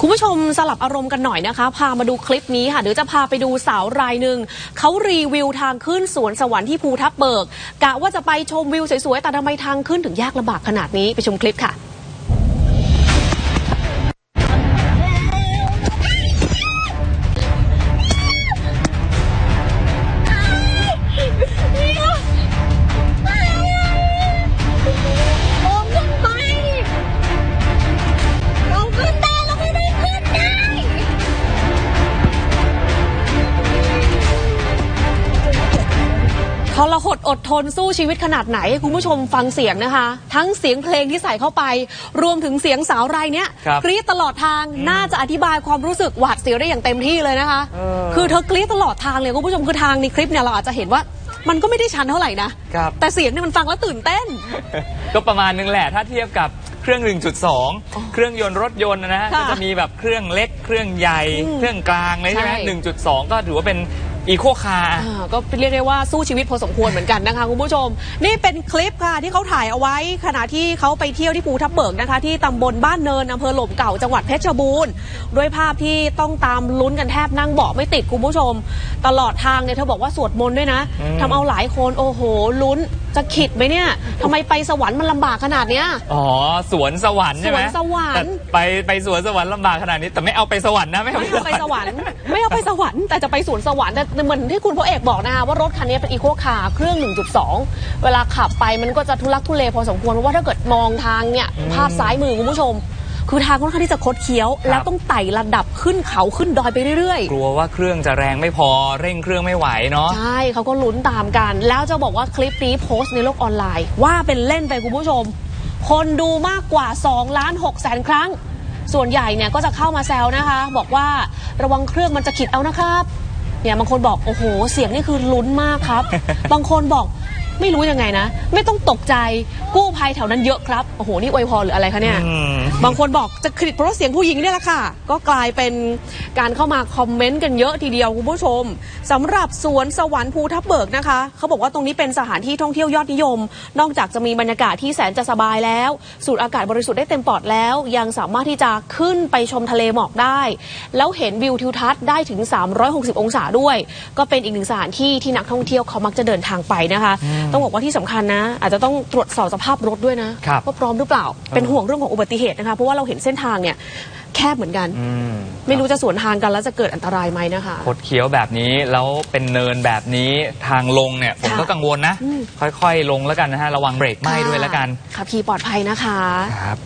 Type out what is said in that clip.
คุณผู้ชมสลับอารมณ์กันหน่อยนะคะ พามาดูคลิปนี้ค่ะ เดี๋ยวจะพาไปดูสาวรายหนึ่ง เขารีวิวทางขึ้นสวนสวรรค์ที่ภูทับเบิก กะว่าจะไปชมวิวสวยๆ แต่ทำไมทางขึ้นถึงยากลำบากขนาดนี้ ไปชมคลิปค่ะ ทรหดอดทนสู้ชีวิตขนาดไหนให้คุณผู้ชมฟังเสียงนะคะ ทั้งเสียงเพลงที่ใส่เข้าไป รวมถึงเสียงสาวรายเนี้ยครับกรี๊ดตลอดทางน่าจะอธิบายความรู้สึกหวาดเสียวได้อย่างเต็มที่เลยนะคะ เออคือเธอกรี๊ดตลอดทางเลยคุณผู้ชมคือทางในคลิปเนี่ยเราอาจจะเห็นว่ามันก็ไม่ได้ชันเท่าไหร่นะครับ แต่เสียงเนี่ยมันฟังแล้วตื่นเต้น ก็ประมาณนึงแหละถ้าเทียบกับเครื่อง 1.2 เครื่องยนต์รถยนต์นะฮะค่ะก็จะมีแบบเครื่องเล็กเครื่องใหญ่ อืมเครื่องกลางเลยใช่ไหมใช่ 1.2 ก็ถือว่าเป็น อีโคคาร์ อ่าก็เรียกได้ว่าสู้ชีวิตพอสมควรเหมือนกันนะคะคุณผู้ชม นี่เป็นคลิปค่ะที่เขาถ่ายเอาไว้ ขณะที่เขาไปเที่ยวที่ภูทับเบิกนะคะ ที่ตำบลบ้านเนินอำเภอหล่มเก่าจังหวัดเพชรบูรณ์ด้วยภาพที่ต้องตามลุ้นกันแทบนั่งเบาะไม่ติดคุณผู้ชม ตลอดทางเนี่ยเธอบอกว่าสวดมนต์ด้วยนะอืม ทำเอาหลายคนโอ้โหลุ้น จะขิดไหมเนี่ยทำไมไปสวรรค์มันลำบากขนาดเนี้ย อ๋อสวนสวรรค์ใช่ไหมสวนสวรรค์ แต่ไปไปสวนสวรรค์ลำบากขนาดนี้ แต่ไม่เอาไปสวรรค์นะไม่เอาไม่เอาไปสวรรค์ไม่เอาไปสวรรค์แต่จะไปสวนสวรรค์แต่เหมือนที่คุณพ่อเอกบอกนะคะว่ารถคันนี้เป็นอีโคคาร์เครื่อง 1.2 เวลาขับไปมันก็จะทุลักทุเลพอสมควรเพราะว่าถ้าเกิดมองทางเนี่ยภาพซ้ายมือคุณผู้ชม คือทางค่อนข้างที่จะคดเคี้ยว แล้วต้องไต่ระดับขึ้นเขาขึ้นดอยไปเรื่อยกลัวว่าเครื่องจะแรงไม่พอเร่งเครื่องไม่ไหวเนาะๆใช่เขาก็ลุ้นตามกัน แล้วจะบอกว่าคลิปนี้โพสต์ในโลกออนไลน์ ว่าเป็นเล่นไปคุณผู้ชม คนดูมากกว่า2ล้าน6แสนครั้ง ส่วนใหญ่เนี่ยก็จะเข้ามาแซวนะคะ บอกว่าระวังเครื่องมันจะขิดเอานะครับเนี่ยบางคนบอกโอ้โห เสียงนี่คือลุ้นมากครับ บางคนบอกไม่รู้ยังไงนะ ไม่ต้องตกใจกู้ภัยแถวนั้นเยอะครับ โอ้โห นี่อวยพรหรืออะไรคะเนี่ยอืม บางคนบอกจะคลิดเพราะเสียงผู้หญิงเนี่ยแหละค่ะ ก็กลายเป็นการเข้ามาคอมเมนต์กันเยอะทีเดียวคุณผู้ชมสำหรับสวนสวรรค์ภูทับเบิกนะคะ เขาบอกว่าตรงนี้เป็นสถานที่ท่องเที่ยวยอดนิยม นอกจากจะมีบรรยากาศที่แสนจะสบายแล้ว สูดอากาศบริสุทธิ์ได้เต็มปอดแล้ว ยังสามารถที่จะขึ้นไปชมทะเลหมอกได้ แล้วเห็นวิวทิวทัศน์ได้ถึง 360 องศาด้วย ก็เป็นอีกหนึ่งสถานที่ที่นักท่องเที่ยวเขามักจะเดินทางไปนะคะ ต้องบอกว่าที่สำคัญนะ อาจจะต้องตรวจสอบสภาพรถด้วยนะครับว่าพร้อมหรือเปล่าเป็นห่วงเรื่องของอุบัติเหตุนะคะเพราะว่าเราเห็นเส้นทางเนี่ยแคบเหมือนกัน อืมไม่รู้จะสวนทางกันแล้วจะเกิดอันตรายไหมนะคะ คดเคี้ยวแบบนี้แล้วเป็นเนินแบบนี้ทางลงเนี่ยผมค่ะก็กังวลนะ อืม ค่อยๆ ลงแล้วกันนะฮะ ระวังเบรกไหม้ด้วยแล้วกันขับขี่ปลอดภัยนะคะ ครับ